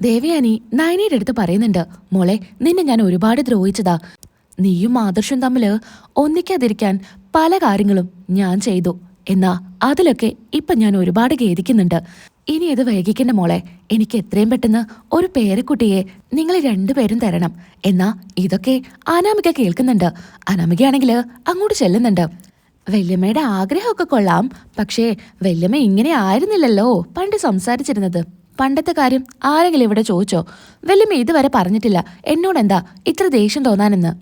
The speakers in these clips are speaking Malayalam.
ദേവയാനി നയനയുടെ അടുത്ത് പറയുന്നുണ്ട് മോളെ നിന്നെ ഞാൻ ഒരുപാട് ദ്രോഹിച്ചതാ. നീയും ആദർശം തമ്മിൽ ഒന്നിക്കാതിരിക്കാൻ പല കാര്യങ്ങളും ഞാൻ ചെയ്തു. എന്നാ അതിലൊക്കെ ഇപ്പൊ ഞാൻ ഒരുപാട് ഖേദിക്കുന്നുണ്ട്. ഇനി ഇത് വൈകിക്കണ്ട മോളെ. എനിക്ക് എത്രയും പെട്ടെന്ന് ഒരു പേരക്കുട്ടിയെ നിങ്ങൾ രണ്ടുപേരും തരണം. എന്നാ ഇതൊക്കെ അനാമിക കേൾക്കുന്നുണ്ട്. അനാമികയാണെങ്കിൽ അങ്ങോട്ട് ചെല്ലുന്നുണ്ട്. വല്യമ്മയുടെ ആഗ്രഹമൊക്കെ കൊള്ളാം. പക്ഷേ വല്യമ്മ ഇങ്ങനെ ആയിരുന്നില്ലല്ലോ പണ്ട് സംസാരിച്ചിരുന്നത്. പണ്ടത്തെ കാര്യം ആരെങ്കിലും ഇവിടെ ചോദിച്ചോ? വല്യമ്മ ഇതുവരെ പറഞ്ഞിട്ടില്ല. എന്നോടെന്താ ഇത്ര ദേഷ്യം തോന്നാനെന്ന്?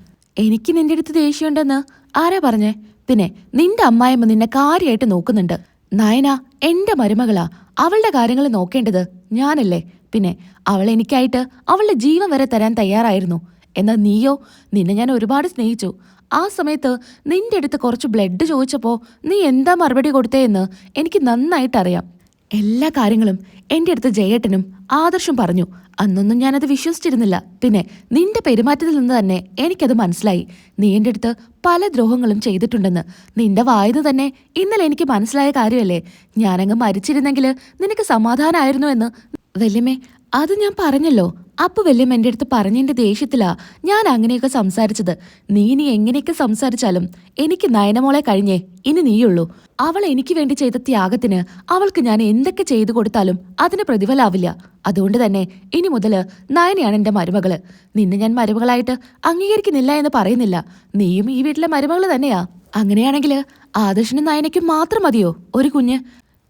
എനിക്ക് നിന്റെ അടുത്ത് ദേഷ്യമുണ്ടെന്ന്? ആരാ പറഞ്ഞേ? പിന്നെ നിന്റെ അമ്മായിമ്മ നിന്നെ കാര്യമായിട്ട് നോക്കുന്നുണ്ട്. നയന എന്റെ മരുമകളാ. അവളുടെ കാര്യങ്ങൾ നോക്കേണ്ടത് ഞാനല്ലേ. പിന്നെ അവൾ എനിക്കായിട്ട് അവളുടെ ജീവൻ വരെ തരാൻ തയ്യാറായിരുന്നു. എന്നാൽ നീയോ? നിന്നെ ഞാൻ ഒരുപാട് സ്നേഹിച്ചു. ആ സമയത്ത് നിന്റെ അടുത്ത് കുറച്ച് ബ്ലഡ് ചോദിച്ചപ്പോ നീ എന്താ മറുപടി കൊടുത്തേ എന്ന് എനിക്ക് നന്നായിട്ടറിയാം. എല്ലാ കാര്യങ്ങളും എന്റെ അടുത്ത് ജയേട്ടനും ആദർശം പറഞ്ഞു. അന്നൊന്നും ഞാനത് വിശ്വസിച്ചിരുന്നില്ല. പിന്നെ നിന്റെ പെരുമാറ്റത്തിൽ നിന്ന് തന്നെ എനിക്കത് മനസ്സിലായി. നീ എന്റെ അടുത്ത് പല ദ്രോഹങ്ങളും ചെയ്തിട്ടുണ്ടെന്ന്. നിന്റെ വായന്ന് തന്നെ ഇന്നലെ എനിക്ക് മനസ്സിലായ കാര്യമല്ലേ? ഞാനങ്ങ് മരിച്ചിരുന്നെങ്കിൽ നിനക്ക് സമാധാനമായിരുന്നു എന്ന്. വല്യമ്മേ അത് ഞാൻ പറഞ്ഞല്ലോ. അപ്പൊ വല്യം എന്റെ അടുത്ത് പറഞ്ഞതിന്റെ ദേഷ്യത്തിലാ ഞാൻ അങ്ങനെയൊക്കെ സംസാരിച്ചത്. നീ ഇനി എങ്ങനെയൊക്കെ സംസാരിച്ചാലും എനിക്ക് നയനമോളെ കഴിഞ്ഞേ ഇനി നീയുള്ളൂ. അവൾ എനിക്ക് വേണ്ടി ചെയ്ത ത്യാഗത്തിന് അവൾക്ക് ഞാൻ എന്തൊക്കെ ചെയ്തു കൊടുത്താലും അതിന് പ്രതിഫലാവില്ല. അതുകൊണ്ട് തന്നെ ഇനി മുതൽ നയനയാണ് എന്റെ മരുമകൾ. നിന്നെ ഞാൻ മരുമകളായിട്ട് അംഗീകരിക്കുന്നില്ല എന്ന് പറയുന്നില്ല. നീയും ഈ വീട്ടിലെ മരുമകൾ തന്നെയാ. അങ്ങനെയാണെങ്കിൽ ആദർശനും നയനയ്ക്കും മാത്രം മതിയോ? ഒരു കുഞ്ഞ്.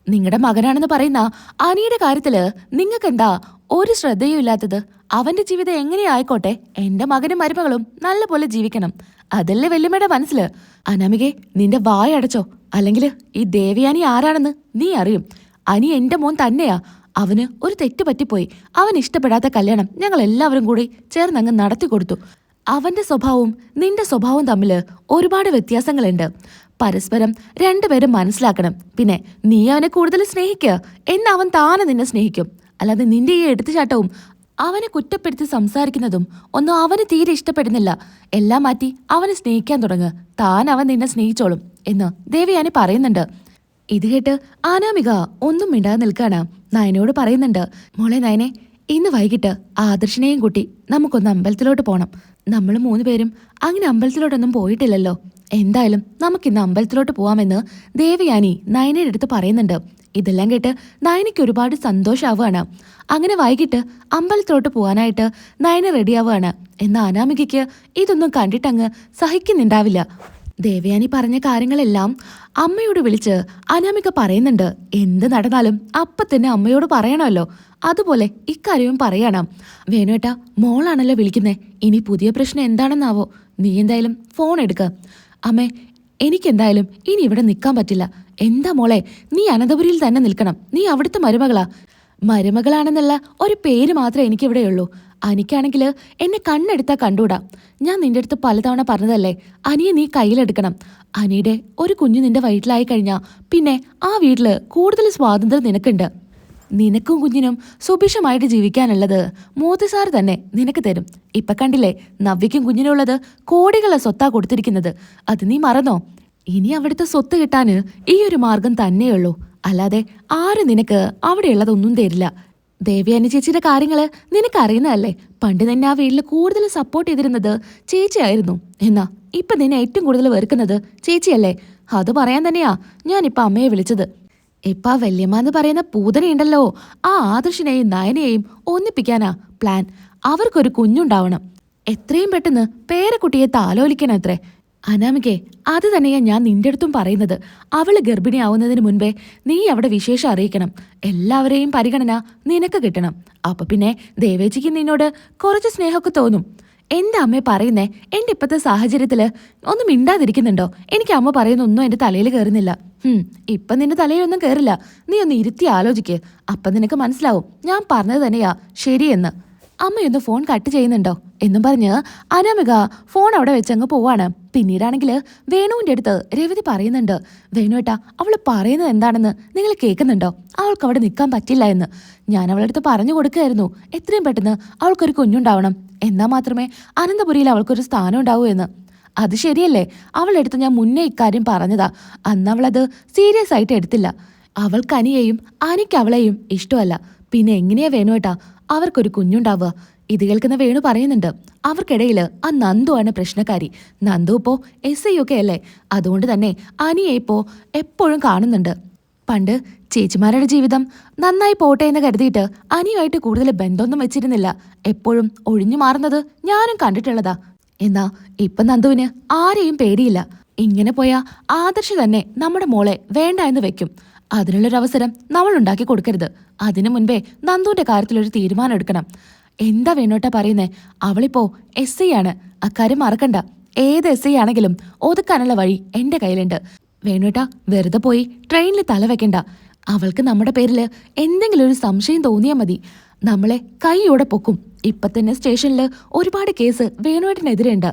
നിങ്ങളുടെ മകനാണെന്ന് പറയുന്ന അനിയുടെ കാര്യത്തിൽ നിങ്ങൾക്കെന്താ ഒരു ശ്രദ്ധയും ഇല്ലാത്തത് അവന്റെ ജീവിതം എങ്ങനെയായിക്കോട്ടെ എന്റെ മകനും മരുമകളും നല്ലപോലെ ജീവിക്കണം. അതല്ലേ വെല്ലുമ്മയുടെ മനസ്സിൽ? അനാമികെ നിന്റെ വായ അടച്ചോ. അല്ലെങ്കിൽ ഈ ദേവയാനി ആരാണെന്ന് നീ അറിയും. അനി എന്റെ മോൻ തന്നെയാ. അവന് ഒരു തെറ്റ് പറ്റിപ്പോയി. അവൻ ഇഷ്ടപ്പെടാത്ത കല്യാണം ഞങ്ങൾ എല്ലാവരും കൂടി ചേർന്നങ്ങ് നടത്തി കൊടുത്തു. അവന്റെ സ്വഭാവവും നിന്റെ സ്വഭാവവും തമ്മിൽ ഒരുപാട് വ്യത്യാസങ്ങളുണ്ട്. പരസ്പരം രണ്ടുപേരും മനസ്സിലാക്കണം. പിന്നെ നീ അവനെ കൂടുതൽ സ്നേഹിക്കുക. എന്ന് അവൻ താനെ നിന്നെ സ്നേഹിക്കും. അല്ലാതെ നിന്റെ ഈ എടുത്തുചാട്ടവും അവനെ കുറ്റപ്പെടുത്തി സംസാരിക്കുന്നതും ഒന്നും അവന് തീരെ ഇഷ്ടപ്പെടുന്നില്ല. എല്ലാം മാറ്റി അവനെ സ്നേഹിക്കാൻ തുടങ്ങുക താൻ അവൻ നിന്നെ സ്നേഹിച്ചോളും എന്ന് ദേവയാനി പറയുന്നുണ്ട്. ഇത് കേട്ട് അനാമിക ഒന്നും മിണ്ടാതെ നിൽക്കാണ് നയനോട് പറയുന്നുണ്ട് മോളെ നയനെ ഇന്ന് വൈകിട്ട് ആദർശിനെയും കൂട്ടി നമുക്കൊന്ന് അമ്പലത്തിലോട്ട് പോകണം നമ്മൾ മൂന്ന് പേരും അങ്ങനെ അമ്പലത്തിലോട്ടൊന്നും പോയിട്ടില്ലല്ലോ. എന്തായാലും നമുക്ക് ഇന്ന് അമ്പലത്തിലോട്ട് പോവാമെന്ന് ദേവയാനി നയനയുടെ അടുത്ത് പറയുന്നുണ്ട്. ഇതെല്ലാം കേട്ട് നയനയ്ക്ക് ഒരുപാട് സന്തോഷാവുകയാണ്. അങ്ങനെ വൈകിട്ട് അമ്പലത്തിലോട്ട് പോകാനായിട്ട് നയന റെഡിയാവുകയാണ്. എന്നാൽ അനാമികയ്ക്ക് ഇതൊന്നും കണ്ടിട്ടങ്ങ് സഹിക്കുന്നുണ്ടാവില്ല. ദേവയാനി പറഞ്ഞ കാര്യങ്ങളെല്ലാം അമ്മയോട് വിളിച്ച് അനാമിക പറയുന്നുണ്ട്. എന്ത് നടന്നാലും അപ്പം തന്നെ അമ്മയോട് പറയണമല്ലോ. അതുപോലെ ഇക്കാര്യവും പറയണം. വേണുവേട്ട മോളാണല്ലോ വിളിക്കുന്നത് ഇനി പുതിയ പ്രശ്നം എന്താണെന്നാവോ? നീ എന്തായാലും ഫോൺ എടുക്ക. അമ്മേ എനിക്കെന്തായാലും ഇനി ഇവിടെ നിൽക്കാൻ പറ്റില്ല. എന്താ മോളെ നീ അനന്തപുരിയിൽ തന്നെ നിൽക്കണം. നീ അവിടുത്തെ മരുമകളാ. മരുമകളാണെന്നുള്ള ഒരു പേര് മാത്രമേ എനിക്കിവിടെയുള്ളൂ അനിക്കാണെങ്കിൽ എന്നെ കണ്ണെടുത്താൽ കണ്ടുകൂടാ ഞാൻ നിന്റെ അടുത്ത് പലതവണ പറഞ്ഞതല്ലേ അനിയെ നീ കയ്യിലെടുക്കണം. അനിയുടെ ഒരു കുഞ്ഞു നിന്റെ വയറ്റിലായി കഴിഞ്ഞാൽ പിന്നെ ആ വീട്ടിൽ കൂടുതൽ സ്വാതന്ത്ര്യം നിനക്കുണ്ട്. നിനക്കും കുഞ്ഞിനും സുഭിക്ഷമായിട്ട് ജീവിക്കാനുള്ളത് മോദി സാർ തന്നെ നിനക്ക് തരും. ഇപ്പൊ കണ്ടില്ലേ നവ്യയ്ക്കും കുഞ്ഞിനുള്ളത് കോടികളെ സ്വത്താ കൊടുത്തിരിക്കുന്നത്. അത് നീ മറന്നോ? ഇനി അവിടുത്തെ സ്വത്ത് കിട്ടാന് ഈ ഒരു മാർഗം തന്നെയുള്ളൂ. അല്ലാതെ ആരും നിനക്ക് അവിടെയുള്ളതൊന്നും തരില്ല. ദേവ്യാനി ചേച്ചിയുടെ കാര്യങ്ങൾ നിനക്കറിയുന്നതല്ലേ പണ്ട് നിന്നെ ആ വീട്ടിൽ കൂടുതൽ സപ്പോർട്ട് ചെയ്തിരുന്നത് ചേച്ചിയായിരുന്നു. എന്നാ ഇപ്പൊ നിന്നെ ഏറ്റവും കൂടുതൽ വെറുക്കുന്നത് ചേച്ചിയല്ലേ? അത് പറയാൻ തന്നെയാ ഞാനിപ്പൊ അമ്മയെ വിളിച്ചത്. ഇപ്പൊ ആ എന്ന് പറയുന്ന പൂതനയുണ്ടല്ലോ. ആ ആദർശിനെയും നയനെയും ഒന്നിപ്പിക്കാനാ പ്ലാൻ. അവർക്കൊരു കുഞ്ഞുണ്ടാവണം. എത്രയും പെട്ടെന്ന് പേരക്കുട്ടിയെ താലോലിക്കണം അത്രേ അനാമികെ അത് തന്നെയാ ഞാൻ നിന്റെ അടുത്തും പറയുന്നത്. അവൾ ഗർഭിണിയാവുന്നതിന് മുൻപേ നീ അവിടെ വിശേഷം അറിയിക്കണം. എല്ലാവരെയും പരിഗണന നിനക്ക് കിട്ടണം. അപ്പൊ പിന്നെ ദേവേച്ചിക്ക് നിന്നോട് കുറച്ച് സ്നേഹമൊക്കെ തോന്നും. എന്റെ അമ്മ പറയുന്നേ? എന്റെ ഇപ്പത്തെ സാഹചര്യത്തിൽ ഒന്നും മിണ്ടാതിരിക്കുന്നുണ്ടോ? എനിക്ക് അമ്മ പറയുന്ന ഒന്നും എന്റെ തലയിൽ കയറുന്നില്ല. ഹും ഇപ്പൊ നിന്റെ തലയിലൊന്നും കയറില്ല. നീ ഒന്ന് ഇരുത്തി ആലോചിക്ക്. അപ്പൊ നിനക്ക് മനസ്സിലാവും. ഞാൻ പറഞ്ഞത് തന്നെയാ ശരിയെന്ന്. അമ്മയൊന്ന് ഫോൺ കട്ട് ചെയ്യുന്നുണ്ടോ? എന്നും പറഞ്ഞ് അനാമിക ഫോൺ അവിടെ വെച്ചങ്ങ് പോവാണ്. പിന്നീടാണെങ്കിൽ വേണുവിന്റെ അടുത്ത് രവതി പറയുന്നുണ്ട് വേണുവേട്ടാ അവൾ പറയുന്നത് എന്താണെന്ന് നിങ്ങൾ കേൾക്കുന്നുണ്ടോ? അവൾക്ക് അവിടെ നിൽക്കാൻ പറ്റില്ല എന്ന്. ഞാൻ അവളുടെ അടുത്ത് പറഞ്ഞു കൊടുക്കുകയായിരുന്നു എത്രയും പെട്ടെന്ന് അവൾക്കൊരു കുഞ്ഞുണ്ടാവണം. എന്നാൽ മാത്രമേ അനന്തപുരിയിൽ അവൾക്കൊരു സ്ഥാനം ഉണ്ടാവൂ എന്ന്. അത് ശരിയല്ലേ? അവളുടെ അടുത്ത് ഞാൻ മുന്നേ ഇക്കാര്യം പറഞ്ഞതാ. അന്ന് അവളത് സീരിയസ് ആയിട്ട് എടുത്തില്ല. അവൾക്ക് അനിയെയും അനിക്ക് അവളെയും ഇഷ്ടമല്ല. പിന്നെ എങ്ങനെയാ വേണുവേട്ടാ അവർക്കൊരു കുഞ്ഞുണ്ടാവുക? ഇത് കേൾക്കുന്ന വേണു പറയുന്നുണ്ട് അവർക്കിടയിൽ ആ നന്ദു ആണ് പ്രശ്നക്കാരി. നന്ദു ഇപ്പോ എസ് ഐ ഒക്കെ അല്ലേ? അതുകൊണ്ട് തന്നെ അനിയെ ഇപ്പോ എപ്പോഴും കാണുന്നുണ്ട്. പണ്ട് ചേച്ചിമാരുടെ ജീവിതം നന്നായി പോട്ടെ എന്ന് കരുതിയിട്ട് അനിയുമായിട്ട് കൂടുതൽ ബന്ധമൊന്നും വെച്ചിരുന്നില്ല. എപ്പോഴും ഒഴിഞ്ഞു മാറുന്നത് ഞാനും കണ്ടിട്ടുള്ളതാ. എന്നാ ഇപ്പൊ നന്ദുവിന് ആരെയും പേടിയില്ല. ഇങ്ങനെ പോയാൽ ആദർശ് തന്നെ നമ്മുടെ മോളെ വേണ്ട എന്ന് വെക്കും. അതിനുള്ളൊരവസരം നമ്മൾ ഉണ്ടാക്കി കൊടുക്കരുത്. അതിനു മുൻപേ നന്ദുവിന്റെ കാര്യത്തിലൊരു തീരുമാനം എടുക്കണം. എന്താ വേണോട്ടാ പറയുന്നേ? അവളിപ്പോ എസ് ഐ ആണ്. അക്കാര്യം മറക്കണ്ട. ഏത് എസ് ഐ ആണെങ്കിലും ഒതുക്കാനുള്ള വഴി എന്റെ കയ്യിലുണ്ട്. വേണോട്ടാ വെറുതെ പോയി ട്രെയിനിൽ തല വെക്കണ്ട. അവൾക്ക് നമ്മുടെ പേരിൽ എന്തെങ്കിലും ഒരു സംശയം തോന്നിയാൽ മതി. നമ്മളെ കൈയോടെ പൊക്കും. ഇപ്പൊ തന്നെ സ്റ്റേഷനിൽ ഒരുപാട് കേസ് വേണുവേട്ടനെതിരെയുണ്ട്.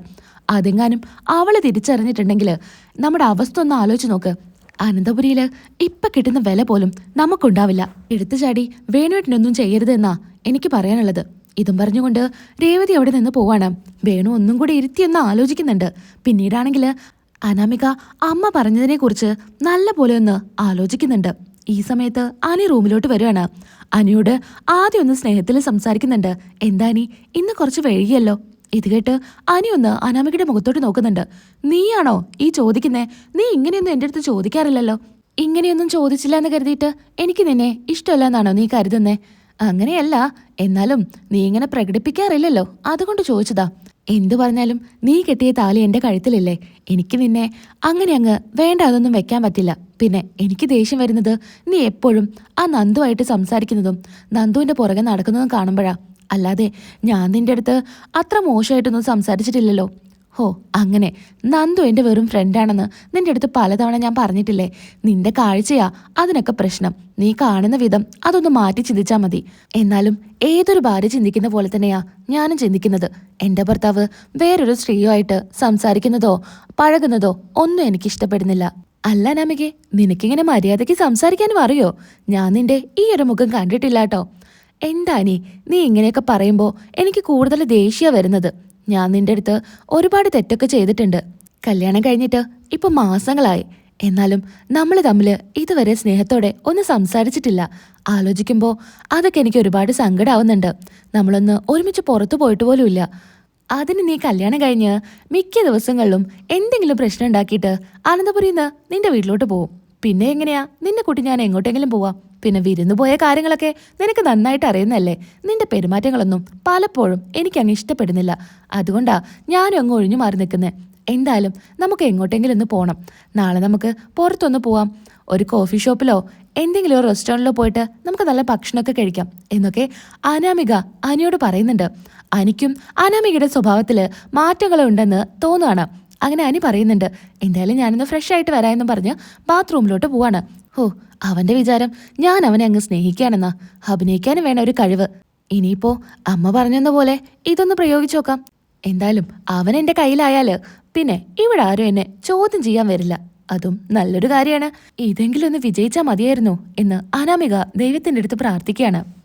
അതെങ്ങാനും അവൾ തിരിച്ചറിഞ്ഞിട്ടുണ്ടെങ്കിൽ നമ്മുടെ അവസ്ഥ ഒന്ന് ആലോചിച്ച് നോക്ക്. അനന്തപുരിയിൽ ഇപ്പൊ കിട്ടുന്ന വില പോലും നമുക്കുണ്ടാവില്ല. എടുത്തുചാടി വേണുവേട്ടനൊന്നും ചെയ്യരുതെന്നാ എനിക്ക് പറയാനുള്ളത്. ഇതും പറഞ്ഞുകൊണ്ട് രേവതി അവിടെ നിന്ന് പോവാണ്. വേണു ഒന്നും കൂടി ഇരുത്തിയൊന്ന് ആലോചിക്കുന്നുണ്ട്. പിന്നീടാണെങ്കിൽ അനാമിക അമ്മ പറഞ്ഞതിനെക്കുറിച്ച് നല്ല പോലെ ഒന്ന് ആലോചിക്കുന്നുണ്ട്. ഈ സമയത്ത് അനി റൂമിലോട്ട് വരുവാണ്. അനിയോട് ആദ്യം ഒന്ന് സ്നേഹത്തിൽ സംസാരിക്കുന്നുണ്ട്. എന്താ അനി? ഇന്ന് കുറച്ച് വൈകിയല്ലോ. ഇത് കേട്ട് അനി ഒന്ന് അനാമികയുടെ മുഖത്തോട്ട് നോക്കുന്നുണ്ട്. നീയാണോ ഈ ചോദിക്കുന്നേ? നീ ഇങ്ങനെയൊന്നും എന്റെ അടുത്ത് ചോദിക്കാറില്ലല്ലോ. ഇങ്ങനെയൊന്നും ചോദിച്ചില്ല എന്ന് കരുതിയിട്ട് എനിക്ക് നിന്നെ ഇഷ്ടമല്ല എന്നാണോ നീ കരുതുന്നേ? അങ്ങനെയല്ല എന്നാലും നീ ഇങ്ങനെ പ്രകടിപ്പിക്കാറില്ലല്ലോ. അതുകൊണ്ട് ചോദിച്ചതാ എന്തു പറഞ്ഞാലും നീ കെട്ടിയ താലി എന്റെ കഴുത്തിലല്ലേ? എനിക്ക് നിന്നെ അങ്ങനെ അങ്ങ് വേണ്ട അതൊന്നും വെക്കാൻ പറ്റില്ല. പിന്നെ എനിക്ക് ദേഷ്യം വരുന്നത് നീ എപ്പോഴും ആ നന്ദുവായിട്ട് സംസാരിക്കുന്നതും നന്ദുവിന്റെ പുറകെ നടക്കുന്നതും കാണുമ്പോഴാ. അല്ലാതെ ഞാൻ നിന്റെ അടുത്ത് അത്ര മോശമായിട്ടൊന്നും സംസാരിച്ചിട്ടില്ലല്ലോ. ഹോ അങ്ങനെ. നന്ദു എന്റെ വെറും ഫ്രണ്ടാണെന്ന് നിന്റെ അടുത്ത് പലതവണ ഞാൻ പറഞ്ഞിട്ടില്ലേ? നിന്റെ കാഴ്ചയാ അതിനൊക്കെ പ്രശ്നം. നീ കാണുന്ന വിധം അതൊന്ന് മാറ്റി ചിന്തിച്ചാൽ മതി. എന്നാലും ഏതൊരു ഭാര്യ ചിന്തിക്കുന്ന പോലെ തന്നെയാ ഞാനും ചിന്തിക്കുന്നത്. എന്റെ ഭർത്താവ് വേറൊരു സ്ത്രീയുമായിട്ട് സംസാരിക്കുന്നതോ പഴകുന്നതോ ഒന്നും എനിക്ക് ഇഷ്ടപ്പെടുന്നില്ല അല്ല നമികെ നിനക്കിങ്ങനെ മര്യാദയ്ക്ക് സംസാരിക്കാനും അറിയോ? ഞാൻ നിന്റെ ഈ ഒരു മുഖം കണ്ടിട്ടില്ല കേട്ടോ എന്താ നീ നീ ഇങ്ങനെയൊക്കെ പറയുമ്പോൾ എനിക്ക് കൂടുതൽ ദേഷ്യ വരുന്നത്. ഞാൻ നിന്റെ അടുത്ത് ഒരുപാട് തെറ്റൊക്കെ ചെയ്തിട്ടുണ്ട്. കല്യാണം കഴിഞ്ഞിട്ട് ഇപ്പൊ മാസങ്ങളായി. എന്നാലും നമ്മൾ തമ്മിൽ ഇതുവരെ സ്നേഹത്തോടെ ഒന്ന് സംസാരിച്ചിട്ടില്ല. ആലോചിക്കുമ്പോൾ അതൊക്കെ എനിക്ക് ഒരുപാട് സങ്കടമാവുന്നുണ്ട് നമ്മളൊന്ന് ഒരുമിച്ച് പുറത്തു പോയിട്ട് പോലുമില്ല. അതിന് നീ കല്യാണം കഴിഞ്ഞ് മിക്ക ദിവസങ്ങളിലും എന്തെങ്കിലും പ്രശ്നം ഉണ്ടാക്കിയിട്ട് അനന്തപുരിന്ന് നിന്റെ വീട്ടിലോട്ട് പോവും. പിന്നെ എങ്ങനെയാ? നിന്നെ കൂട്ടി ഞാൻ എങ്ങോട്ടെങ്കിലും പോവാ. പിന്നെ വിരുന്നു പോയ കാര്യങ്ങളൊക്കെ നിനക്ക് നന്നായിട്ട് അറിയുന്നല്ലേ നിന്റെ പെരുമാറ്റങ്ങളൊന്നും പലപ്പോഴും എനിക്ക് അങ്ങ് ഇഷ്ടപ്പെടുന്നില്ല. അതുകൊണ്ടാ ഞാനും അങ്ങ് ഒഴിഞ്ഞു മാറി നിൽക്കുന്നത് എന്തായാലും നമുക്ക് എങ്ങോട്ടെങ്കിലും ഒന്ന് പോകണം നാളെ നമുക്ക് പുറത്തൊന്ന് പോവാം. ഒരു കോഫി ഷോപ്പിലോ എന്തെങ്കിലും ഒരു റെസ്റ്റോറന്റിലോ പോയിട്ട് നമുക്ക് നല്ല ഭക്ഷണമൊക്കെ കഴിക്കാം എന്നൊക്കെ അനാമിക അനിയോട് പറയുന്നുണ്ട്. അനിക്കും അനാമികയുടെ സ്വഭാവത്തിൽ മാറ്റങ്ങളുണ്ടെന്ന് തോന്നുകയാണ് അങ്ങനെ അനി പറയുന്നുണ്ട് എന്തായാലും ഞാനിന്ന് ഫ്രഷ് ആയിട്ട് വരാമെന്നും പറഞ്ഞ് ബാത്റൂമിലോട്ട് പോവാണ്. ഹോ അവന്റെ വിചാരം ഞാൻ അവനെ അങ്ങ് സ്നേഹിക്കാനെന്നാ അഭിനയിക്കാനും വേണ ഒരു കഴിവ്. ഇനിയിപ്പോ അമ്മ പറഞ്ഞെന്ന പോലെ ഇതൊന്ന് പ്രയോഗിച്ചു നോക്കാം. എന്തായാലും അവൻ എന്റെ കയ്യിലായാൽ പിന്നെ ഇവിടെ ആരും എന്നെ ചോദ്യം ചെയ്യാൻ വരില്ല. അതും നല്ലൊരു കാര്യമാണ്. ഇതെങ്കിലും ഒന്ന് വിജയിച്ചാൽ മതിയായിരുന്നു എന്ന് അനാമിക ദൈവത്തിന്റെ അടുത്ത് പ്രാർത്ഥിക്കുകയാണ്.